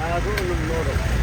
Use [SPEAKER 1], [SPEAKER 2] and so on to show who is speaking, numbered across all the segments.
[SPEAKER 1] Lazım olur.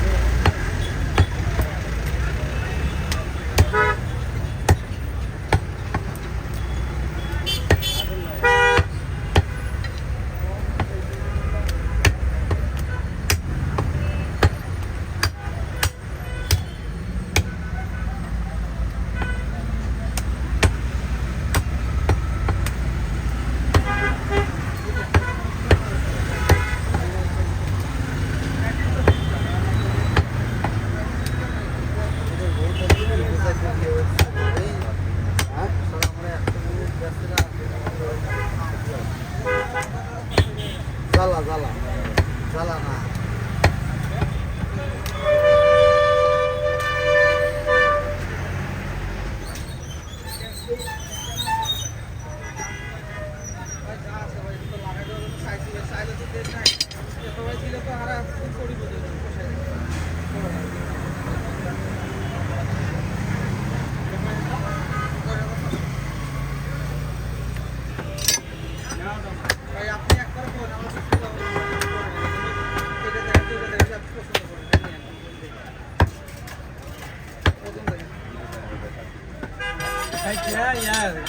[SPEAKER 1] Yeah, yeah.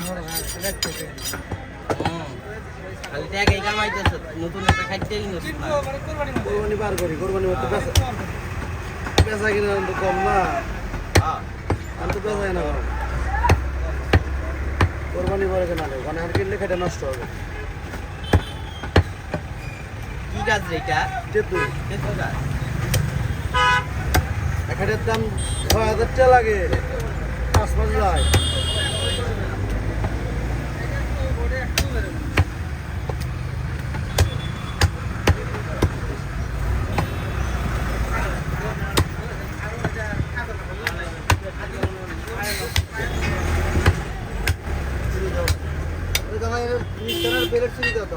[SPEAKER 1] No, no, no. খালি টাকাই কামাইতেছ নতুন একটা খাইতে কিনছ না
[SPEAKER 2] কোরবানি বার করি কোরবানি হতে বেচা বেচা কিনা তো কম না। তো বেচা কিনা কোরবানি পরে কেনা নেই ওখানে আর কিনলে খেটে নষ্ট হবে।
[SPEAKER 1] কি গাছ রে এটা?
[SPEAKER 2] তেঁতুল।
[SPEAKER 1] গাছ।
[SPEAKER 2] দাম ছয় হাজার টাকা লাগে। পাঁচ মাস যায় বেলের সুবিধা তো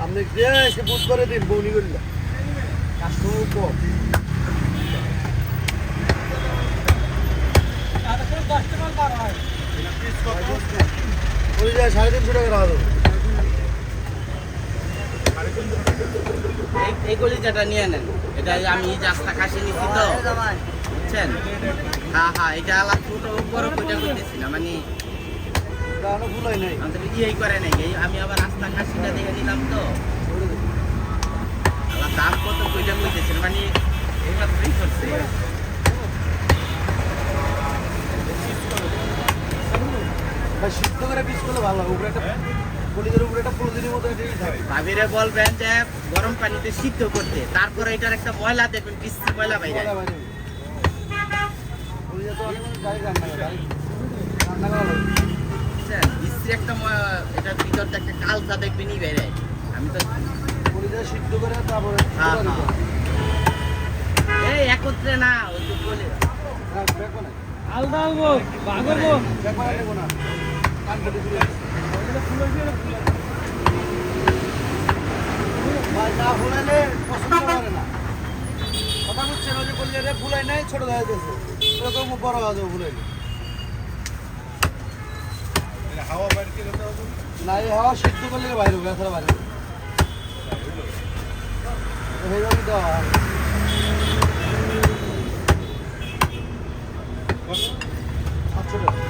[SPEAKER 2] আপনি যে এসে বুঝ করে দিন বৌনি করলে। সাড়ে তিনশো টাকা রাখা
[SPEAKER 1] এই- কলিজাটা নিয়ে নেন। এটা আমি রাস্তা খাসি নিছি তো। বুঝছেন? হ্যাঁ হ্যাঁ এটা আলাদা ছোট না মানে ইয়েই করে নাই আমি আবার রাস্তা খাসিটা দেখে নিলাম তো। আলাদা দাম কত কইটা কইতেছে মানে এইমাত্রই করছে
[SPEAKER 2] সিদ্ধ করে পিস করলে ভালো উপরে একটা কলিজের উপরে একটা প্রতিদিনের মতো
[SPEAKER 1] ভাবিরে বলবেন যে গরম পানিতে সিদ্ধ করতে। তারপরে এটার একটা ময়লা দেখবেন পিসি ময়লা বাইরে। এটার ভিতরতে একটা কালচা দেখবেনই বাইরে আমি তো
[SPEAKER 2] সিদ্ধ করে তারপরে
[SPEAKER 1] হ্যাঁ, হ্যাঁ। এই একত্রে না ওই তো বলে
[SPEAKER 2] না, বেকো না।
[SPEAKER 3] আলদা আলবো বাগরবো
[SPEAKER 2] বেকো নেব না। কান কেটে দিলে। ভাই, না ফুলাইলে পছন্দ করে না। কথা বুঝছেন, ওই যে কলিজাটা ফুলাই নাই, ছোট হয়ে গেছে। এরকম বড় হয়ে যাবে ফুলাইলে। না, এই হাওয়া সিদ্ধ করলে বাইরে হবে, এছাড়া বাইরে এইভাবে দেওয়া হয়। সাতশো টাকা।